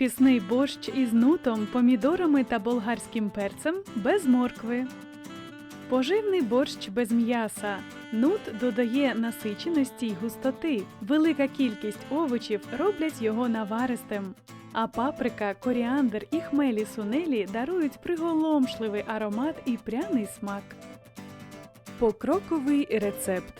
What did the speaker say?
Пісний борщ із нутом, помідорами та болгарським перцем без моркви. Поживний борщ без м'яса. Нут додає насиченості й густоти. Велика кількість овочів роблять його наваристим. А паприка, коріандр і хмелі сунелі дарують приголомшливий аромат і пряний смак. Покроковий рецепт.